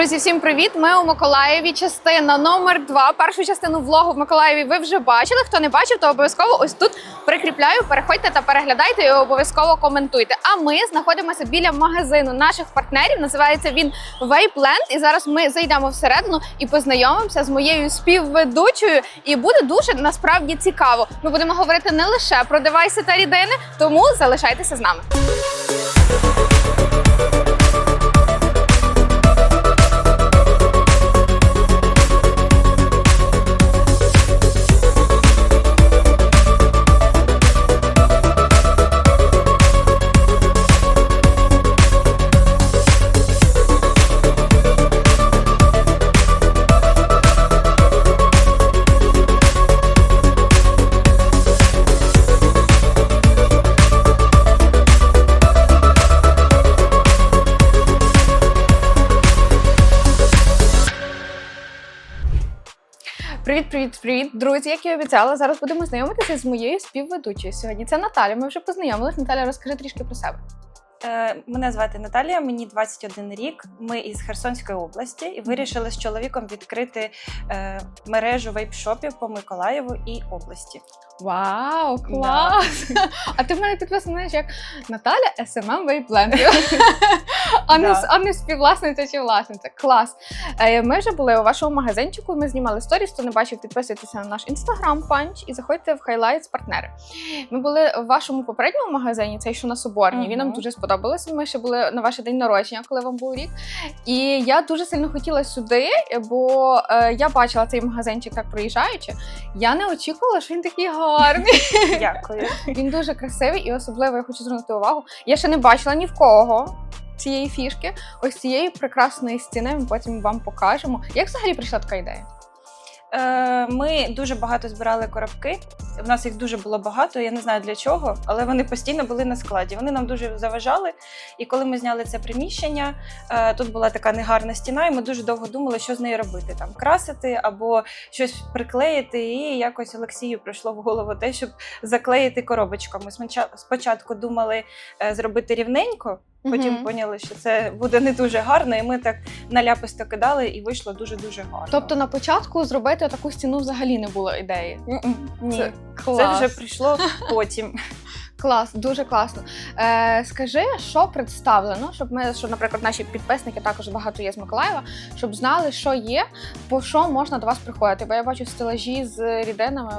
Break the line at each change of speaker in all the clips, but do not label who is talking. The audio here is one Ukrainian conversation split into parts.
Друзі, всім привіт! Ми у Миколаєві. Частина номер 2 Першу частину влогу в Миколаєві ви вже бачили. Хто не бачив, то обов'язково ось тут прикріпляю. Переходьте та переглядайте і обов'язково коментуйте. А ми знаходимося біля магазину наших партнерів. Називається він Vapeland. І зараз ми зайдемо всередину і познайомимося з моєю співведучою. І буде дуже насправді цікаво. Ми будемо говорити не лише про девайси та рідини, тому залишайтеся з нами. Привіт, привіт, привіт, друзі! Як і обіцяла, зараз будемо знайомитися з моєю співведучою сьогодні. Це Наталя. Ми вже познайомились. Наталя, розкажи трішки про себе.
Е, Мене звати Наталія, мені 21 рік. Ми із Херсонської області і вирішили з чоловіком відкрити е, мережу вейп-шопів по Миколаєву і області.
Вау, клас! А ти в мене підписана знаєш, як Наталя SMM Вейплендів. А не,
Да.
а не співвласниця чи власниця. Клас. Е, Ми вже були у вашому магазинчику. Ми знімали сторіс. Хто не бачив, підписуйтеся на наш інстаграм панч і заходьте в Highlights партнери. Ми були в вашому попередньому магазині, цей що на Соборній. Він нам дуже сподобався. Ми ще були на ваш день народження, коли вам був рік. І я дуже сильно хотіла сюди, бо е, я бачила цей магазинчик так проїжджаючи. Я не очікувала, що він такий гарний.
Дякую.
Він дуже красивий і особливо я хочу звернути увагу. Я ще не бачила ні в кого цієї фішки. Ось цієї прекрасної стіни. Ми потім вам покажемо. Як взагалі прийшла така ідея?
Е, Ми дуже багато збирали коробки. У нас їх дуже було багато. Я не знаю для чого, але вони постійно були на складі. Вони нам дуже заважали. І коли ми зняли це приміщення, е, тут була така негарна стіна, і ми дуже довго думали, що з нею робити: там красити або щось приклеїти. І якось Олексію прийшло в голову те, щоб заклеїти коробочками. Споча- Спочатку думали е, зробити рівненько. Потім
Мгм.
поняли, що це буде не дуже гарно, і ми так наляписто кидали, і вийшло дуже дуже гарно.
Тобто на початку зробити таку стіну взагалі не було ідеї.
Ні,
Це
це, вже прийшло потім.
Клас, дуже класно. Е, скажи, що представлено, щоб ми, щоб, наприклад, наші підписники також багато є з Миколаєва, щоб знали, що є, по що можна до вас приходити. Бо я бачу стелажі з рідинами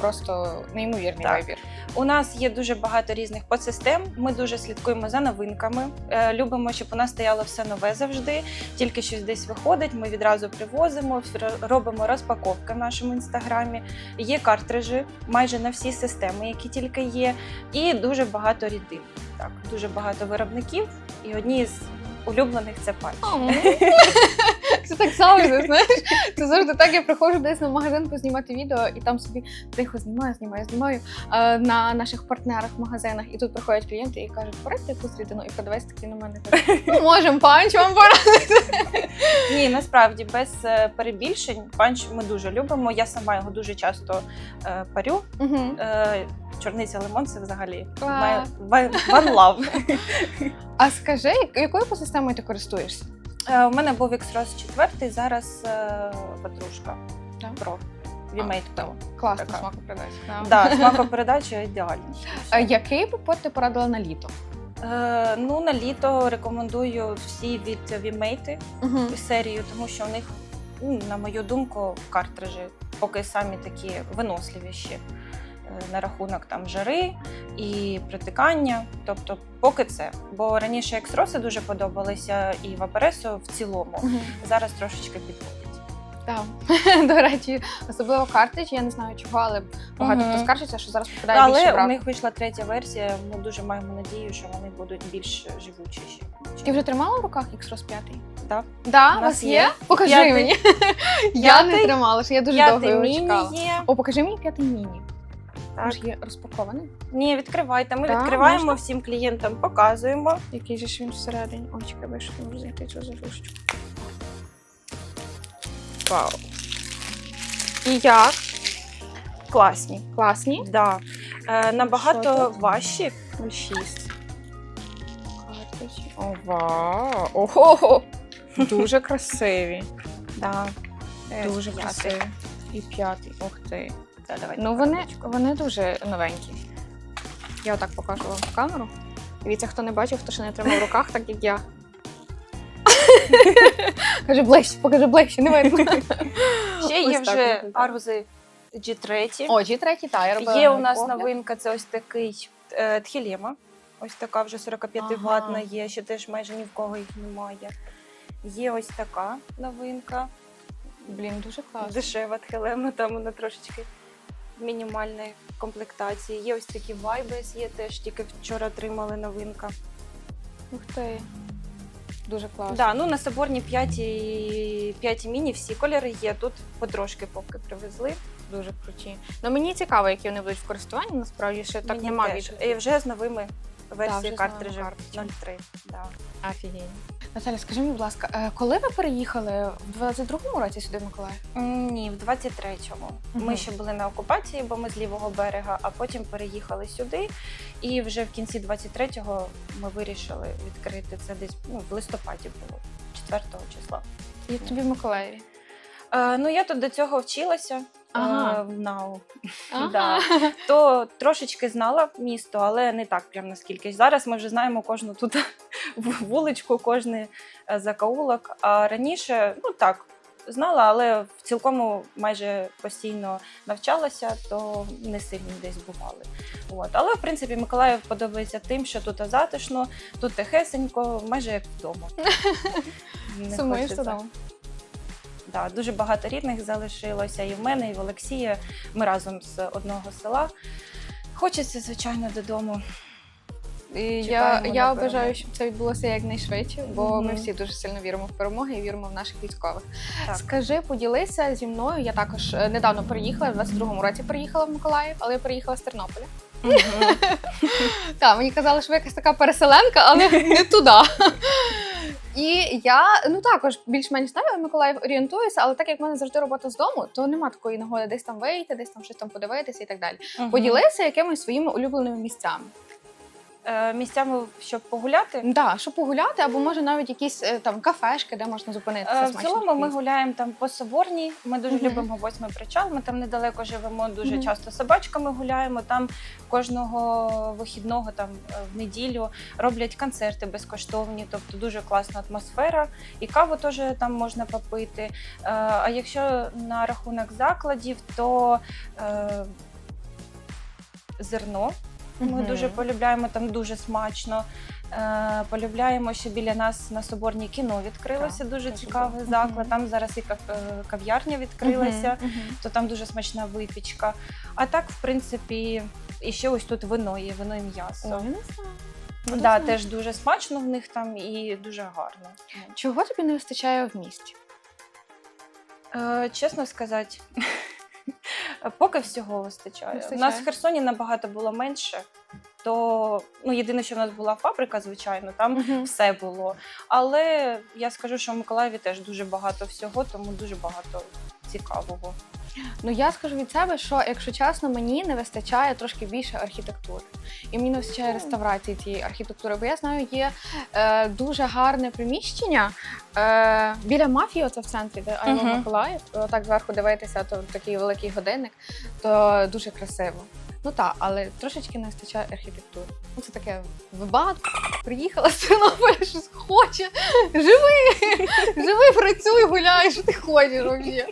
просто неймовірний
Так.
вибір.
У нас є дуже багато різних подсистем. Ми дуже слідкуємо за новинками. Е, любимо, щоб у нас стояло все нове завжди. Тільки щось десь виходить, ми відразу привозимо, робимо розпаковки в нашому інстаграмі. Є картриджі майже на всі системи, які тільки є, і дуже багато рідин. Так, дуже багато виробників, і одні з улюблених це патч.
Це так завжди, знаєш. Це завжди так. Я приходжу десь на магазин познімати відео, і там собі тихо знімаю, знімаю, знімаю е, на наших партнерах в магазинах. І тут приходять клієнти і кажуть, порадьте якусь рідину, і продавець такий на мене ну можемо панч вам порадити.
Ні, насправді без е, перебільшень панч ми дуже любимо. Я сама його дуже часто е, парю. Е, чорниця лимон це взагалі one- love.
А скажи, як- якою посистемою ти користуєшся?
Е, У мене був X-Rose 4, зараз е, Петрушка
Так.
Pro. V-Mate
А,
Pro.
Класно,
Така.
смакопередача.
Да, смакопередача ідеальна.
А який би пот ти порадила на літо?
Е, ну, на літо рекомендую всі від V-Mate
Угу.
серію, тому що у них, ну, на мою думку, картриджі поки самі такі виносливіші е, на рахунок там жари і притикання. Тобто, поки це. Бо раніше екстроси дуже подобалися і вапересо в цілому. Зараз трошечки підводять.
Так. До речі, особливо картридж, я не знаю чого, але багато хто скаржиться, що зараз попадає більше
Але у них вийшла третя версія. Ми дуже маємо надію, що вони будуть більш живучіші.
Ти вже тримала в руках X-Ross 5?
Так.
Да,
У
вас є?
є.
Покажи
П'ятий.
мені. Я не
П'ятий.
тримала, що я дуже довго
П'ятий
його
міні
чекала.
є.
О, покажи мені п'ятий міні.
Так.
Може є розпакований?
Ні, відкривайте. Ми
Так,
відкриваємо
можна?
всім клієнтам, показуємо.
Який же ж він всередині? Ой, чекай, бо що не можу знайти цю. Вау. І як?
Класні.
Класні.
Да. Е, набагато важчі.
06. Картридж. О, вау. Ого. Дуже красиві.
Да.
Дуже красиві. І п'ятий. Ух ти.
Да, давай
Ну вони, вони дуже новенькі. Я отак покажу вам в камеру. Дивіться, хто не бачив, хто ще не тримав в руках, так як я. Кажи ближче, покажи ближче, не видно.
Ще
Ось
є
так
вже
виглядає.
арбузи G3.
О, G3, та, я робила
Є у нас
огляд.
новинка, це ось такий е, тхілема. Ось така вже 45
Ага.
ватна є, ще теж майже ні в кого їх немає. Є ось така новинка.
Блін, дуже класно.
Дешева тхілема, там вона трошечки мінімальної комплектації. Є ось такі вайбес, є теж тільки вчора отримали новинка.
Ух ти. Дуже класно.
Да, ну на соборні 5 і 5 міні всі кольори є. Тут потрошки поки привезли.
Дуже круті. Ну мені цікаво, які вони будуть в користуванні. Насправді ще так
Мені
нема
теж. І вже з новими
вже
версією
новими
картриджів
картриджами.
03. Да.
Офігенно. Наталя, скажи мені, будь ласка, е, коли ви переїхали в 22-му році сюди в Миколаїв?
М, Ні, в 23-му.
Мгм.
Ми ще були на окупації, бо ми з лівого берега, а потім переїхали сюди. І вже в кінці 23-го ми вирішили відкрити це десь ну, в листопаді було, 4 числа.
Як тобі в Миколаєві?
Е, ну я тут до цього вчилася.
Ага.
е, в НАУ.
Ага.
Да. То трошечки знала місто, але не так прям наскільки. Зараз ми вже знаємо кожну тут вуличку, кожний е, закоулок. А раніше, ну так, знала, але в цілкому майже постійно навчалася, то не сильно десь бували. От. Але в принципі Миколаїв подобається тим, що тут затишно, тут тихесенько, майже як вдома. Не
Сумуєш
хочеться.
додому?
Да, дуже багато рідних залишилося і в мене, і в Олексія. Ми разом з одного села. Хочеться, звичайно, додому.
І я,
Чекаємо
я бажаю,
перемогу.
щоб це відбулося якнайшвидше, бо ми
Мгм.
всі дуже сильно віримо в перемоги і віримо в наших військових.
Так.
Скажи, поділися зі мною. Я також е, недавно переїхала, в 22-му році приїхала в Миколаїв, але я приїхала з Тернополя. Так, мені казали, що ви якась така переселенка, але не туди. І я ну також більш-менш знаю Миколаїв орієнтуюся, але так як в мене завжди робота з дому, то нема такої нагоди десь там вийти, десь там щось там подивитися і так далі. Поділися якимись своїми улюбленими місцями.
Е, місцями, щоб погуляти.
Да, щоб погуляти, або може навіть якісь е, там кафешки, де можна зупинитися.
Е, В
смачно
цілому ми
поїсти.
гуляємо там по Соборній. Ми дуже
Мгм.
любимо восьмий причал. Ми там недалеко живемо. Дуже
Мгм.
часто з собачками гуляємо. Там кожного вихідного, там е, в неділю роблять концерти безкоштовні, тобто дуже класна атмосфера. І каву теж там можна попити. Е, А якщо на рахунок закладів, то е, зерно. Ми дуже полюбляємо, там дуже смачно. Е, полюбляємо, що біля нас на Соборній кіно відкрилося.
Так,
дуже
дуже
цікавий
добре.
заклад.
Мгм.
Там зараз і кав- е, кав'ярня відкрилася, то там дуже смачна випічка. А так, в принципі, і ще ось тут вино є, вино і м'ясо. Да, теж дуже смачно в них там і дуже гарно.
Чого тобі не вистачає в місті?
Е, чесно сказати, поки всього вистачає. У нас в Херсоні набагато було менше. То ну єдине, що в нас була фабрика, звичайно, там
Мгм.
все було. Але я скажу, що в Миколаєві теж дуже багато всього, тому дуже багато цікавого.
Ну я скажу від себе, що якщо чесно, мені не вистачає трошки більше архітектури, і мені не вистачає реставрації цієї архітектури. Бо я знаю, є е, дуже гарне приміщення е, біля мафії, оце в центрі, де Айва
Мгм.
Миколаїв. Так зверху дивитися, то такий великий годинник, то дуже красиво. Ну так, але трошечки не вистачає архітектури. Ну це таке випадок. Приїхала з Тернополя, щось хоче. Живи! Живи, працюй, гуляй, що ти хочеш взагалі.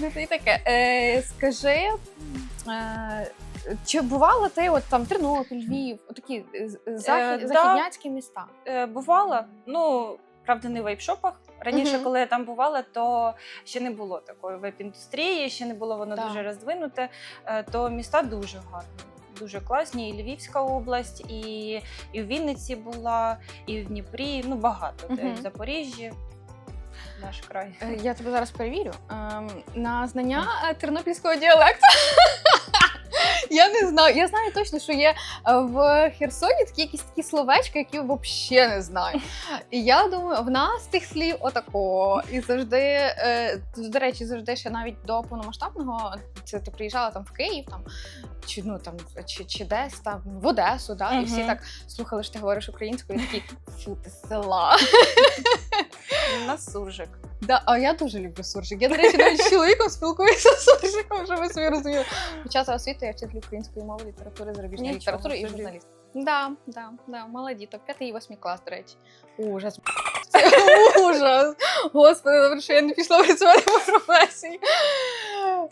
Ну, і таке. Е, скажи, е, чи бувала ти от там Тернопіль, Львів, такі е,
да.
західняцькі міста?
Е, бувала, ну правда, не в вейп-шопах. Раніше,
Мгм.
коли я там бувала, то ще не було такої вейп-індустрії, ще не було воно
Так.
дуже роздвинуте. Е, То міста дуже гарні. Дуже класні, і Львівська область, і, і в Вінниці була, і в Дніпрі. Ну багато де
Мгм.
в Запоріжжі. Наш край.
Е, Я тебе зараз перевірю. Ем, на знання е, тернопільського діалекту. Я не знаю. Я знаю точно, що є е, в Херсоні такі якісь такі словечки, які взагалі не знаю. І я думаю, в нас тих слів отакого. І завжди, е, до речі, завжди ще навіть до повномасштабного, це ти приїжджала там в Київ, там чи ну там чи, чи десь там в Одесу, да, і всі так слухали, що ти говориш українською, і такі фу, ти села.
У нас суржик.
Да, а я дуже люблю суржик. Я, до речі, навіть з чоловіком спілкуюся з суржиком, щоб ви собі розуміли. Під час освіти я вчитель української мови, літератури, зарубіжної літератури і журналіст. Да, да, да, молодіток. П'ятий і восьмий клас, до речі. Ужас. Ужас. Господи, добре, що я не пішла працювати по професії.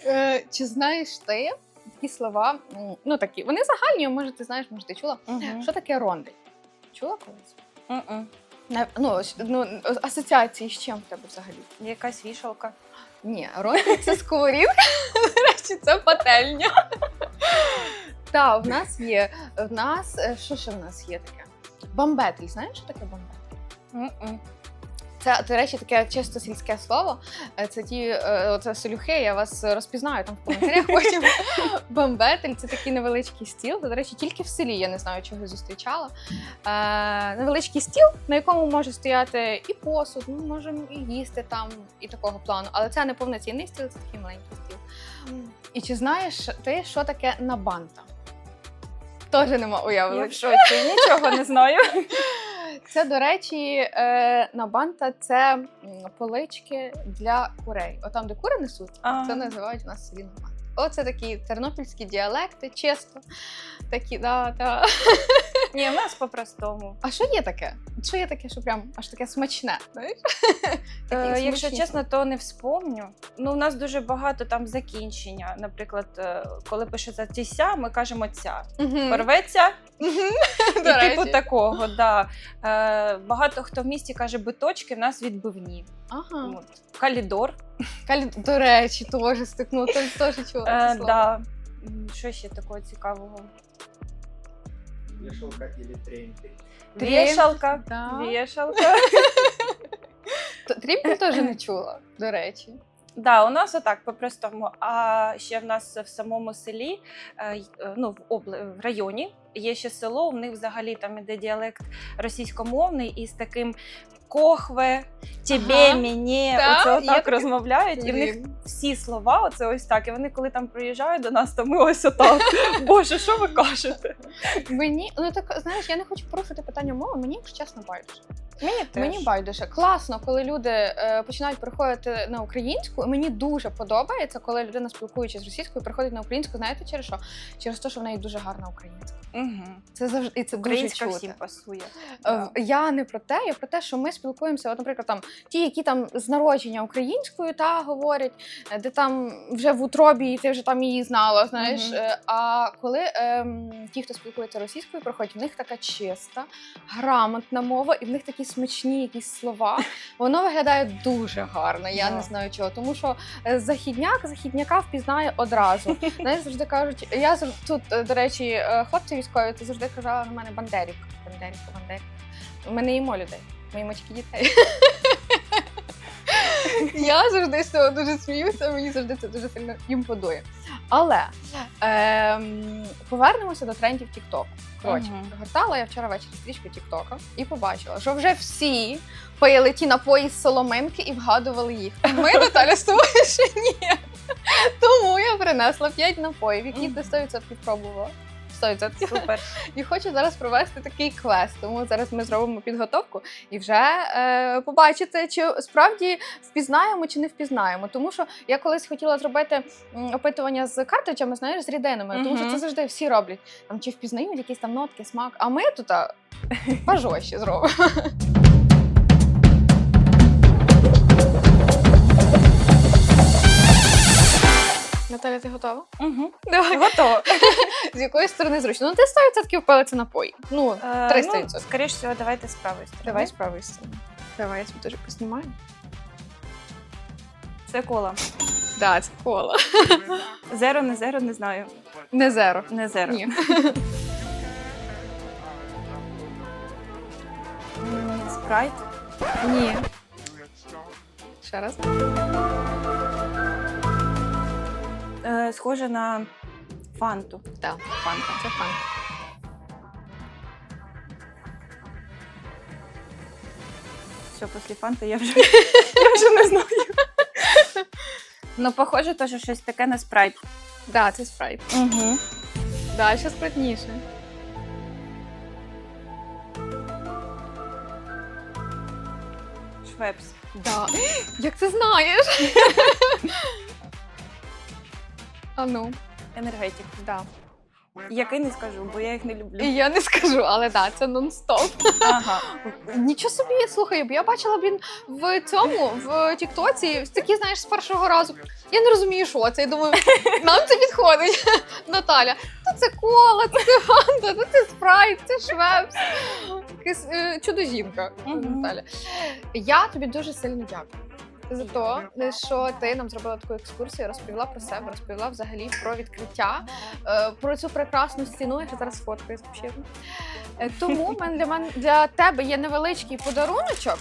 Е, Чи знаєш ти такі слова? Ну такі, вони загальні, може, ти знаєш, може, ти чула. Що таке рондель? Чула колись? Ну, ось, ну, асоціації з чим в тебе взагалі?
Якась вішалка.
Ні, ролик це сковорідка. До речі, це пательня. Так, в нас є. В нас е, що ще в нас є таке? Бамбетель. Знаєш, що таке бамбетель? Це, до речі, таке чисто сільське слово. Е, Це ті е, оце солюхи, я вас розпізнаю там в коментарях потім. Бамбетель це такий невеличкий стіл. До речі, тільки в селі я не знаю, чого зустрічала. Е, невеличкий стіл, на якому може стояти і посуд, ми можемо і їсти там, і такого плану. Але це не повноцінний стіл, це такий маленький стіл. І чи знаєш ти, що таке набанта? Теж нема
Я
уявлення.
в шоці, нічого не знаю.
Це, до речі, е, набанта це полички для курей. Отам, де кури несуть,
А.
це називають у нас селі набанта. Оце такі тернопільські діалекти, чисто. Такі, да, да.
Ні, у нас по-простому.
А що є таке? Що є таке, що прям аж таке смачне? Знаєш?
Е, Якщо чесно, то не вспомню. Ну, у нас дуже багато там закінчення. Наприклад, е, коли пишеться тіся, ми кажемо ця.
Мгм.
Порветься, і
До
типу
речі.
такого. Да. Е, багато хто в місті каже биточки, в нас відбивні.
Ага.
От. Калідор.
Калі... До речі, теж стикну, теж чула. це
Е,
слово.
да. М, Що ще такого цікавого?
Вешалка или тренькель.
Трем-
Вішалка.
Да.
Вешалка.
Т- Трімпель теж не чула, до речі.
Да, у нас отак по-простому. А ще в нас в самому селі, е, е, ну в обл... в районі, є ще село. У них взагалі там іде діалект російськомовний і з таким кохве, тебе,
Ага.
мені.
Да,
оце отак
таке.
розмовляють, і в них всі слова, оце ось так. І вони, коли там приїжджають до нас, то ми ось отак. Боже, що ви кажете?
Мені, ну так знаєш, я не хочу порушити питання мови, мені, якщо чесно, байдуже.
Мені теж.
Мені байдуже. Класно, коли люди е, починають переходити на українську. І мені дуже подобається, коли людина, спілкуючись з російською, переходить на українську. Знаєте через що? Через те, що в неї дуже гарна українська.
Угу.
Це завжди і це
Українська
дуже
всім пасує.
Е, Я не про те, я про те, що ми спілкуємося. От, наприклад, там ті, які там з народження українською та говорять, е, де там вже в утробі, і ти вже там її знала. Знаєш. Е, а коли ем, ті, хто спілкується російською, проходять, в них така чиста, грамотна мова, і в них такі смачні якісь слова. Воно виглядає дуже гарно. Я
yeah.
не знаю чого, тому що е, західняк західняка впізнає одразу. Знаєш, завжди кажуть, я тут, е, до речі, е, хлопці військові, ти завжди казали на мене Бандерівка, Бандерівка, Бандерівка. Ми не їмо людей, ми мочки тільки дітей. Я завжди з цього дуже сміюся, мені завжди це дуже сильно імпонує. Але ем, повернемося до трендів TikTok. Коротше, гортала я вчора ввечері стрічку TikTok і побачила, що вже всі пили ті напої з соломинки і вгадували їх. Ми, Наталя, з тобою ще ні. Тому я принесла 5 напоїв, які ти 100% пробувала. 100%.
Супер.
І хочу зараз провести такий квест. Тому зараз ми зробимо підготовку і вже е, побачите, чи справді впізнаємо чи не впізнаємо. Тому що я колись хотіла зробити опитування з картриджами, знаєш, з рідинами, тому що це завжди всі роблять. Там чи впізнають якісь там нотки, смак. А ми тут а, пожорстче зробимо. Наталя, ти готова?
Угу.
Давай.
Готово.
З якої сторони зручно? Ну, ти 100% впали це напої. Ну,
Е,
300%.
Ну, скоріш всього, давайте з правої сторони.
Давай з правої сторони. Давай, я тебе теж поснімаю.
Це кола.
Да, це кола.
Зеро, не зеро, не знаю.
Не зеро.
Не зеро.
Ні.
Спрайт.
Ні. Ще раз.
Е, схоже на Фанту.
Так, фанта, це фанта.
Все, після фанти я вже, я вже не знаю. Ну, похоже, теж щось таке на спрайт.
Да, це спрайт.
Угу.
Да, ще складніше.
Швепс.
Да. Як ти знаєш? а ну,
Енергетик.
да.
Який не скажу, бо я їх не люблю.
І я не скажу, але да, це нон-стоп.
Ага.
Нічого собі, слухай, бо я бачила блін в цьому, в Тіктоці, такі, знаєш, з першого разу. Я не розумію, що це. Я думаю, нам це підходить. Наталя. То це кола, то це фанта, то це спрайт, це швепс. Е, Чудо-жінка,
Мгм.
Наталя. Я тобі дуже сильно дякую. За те, що ти нам зробила таку екскурсію, розповіла про себе, розповіла взагалі про відкриття, е, про цю прекрасну стіну, я ще зараз фоткаю взагалі. Е, Тому для мене для тебе є невеличкий подаруночок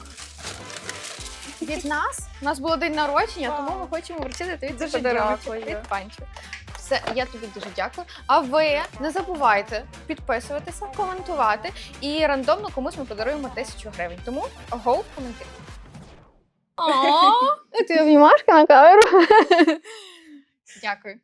від нас. У нас було день народження, тому ми хочемо вручити тобі
Дуже
подарунок
дякую.
від панчу. Все, я тобі дуже дякую. А ви не забувайте підписуватися, коментувати і рандомно комусь ми подаруємо тисячу гривень. Тому го коментуй. Ти обнімашка на камеру. Дякую.